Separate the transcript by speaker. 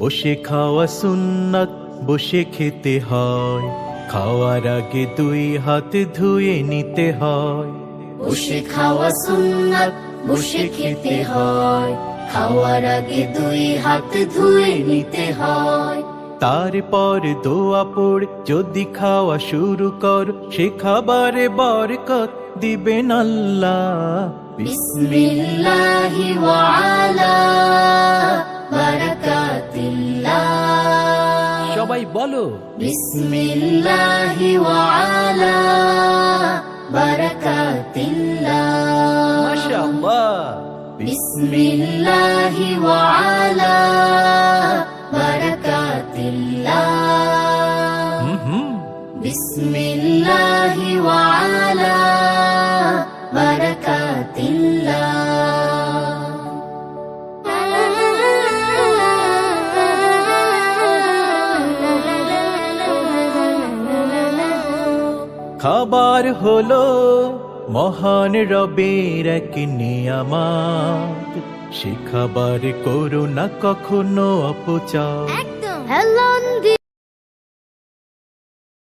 Speaker 1: বসে খাওয়া সুন্নাত বসে খেতে হয়। খাওয়ার আগে দুই হাত ধুয়ে নিতে হয়।
Speaker 2: বসে খাওয়া সুন্নাত বসে খেতে হয়। খাওয়ার আগে দুই হাত ধুয়ে নিতে হয়।
Speaker 1: তারপর দোয়া পড় যদি খাওয়া শুরু কর সে খাবারে বরকত দিবেন আল্লাহ।
Speaker 2: বিসমিল্লাহি ওয়া
Speaker 1: সবাই বলো।
Speaker 2: বিসমিল্লাহি ওয়া আলা বারাকাতিল্লাহ।
Speaker 1: মাশাআল্লাহ।
Speaker 2: বিসমিল্লাহি ওয়া আলা বারাকাতিল্লাহ।
Speaker 1: হুম হুম।
Speaker 2: বিসমিল্লাহি ওয়া আলা বারাকাতিল্লাহ।
Speaker 1: খাবার হলো মহান রবের এক নিয়ামাত। সে খাবার করো না কখনো অপচার
Speaker 2: হ্যালো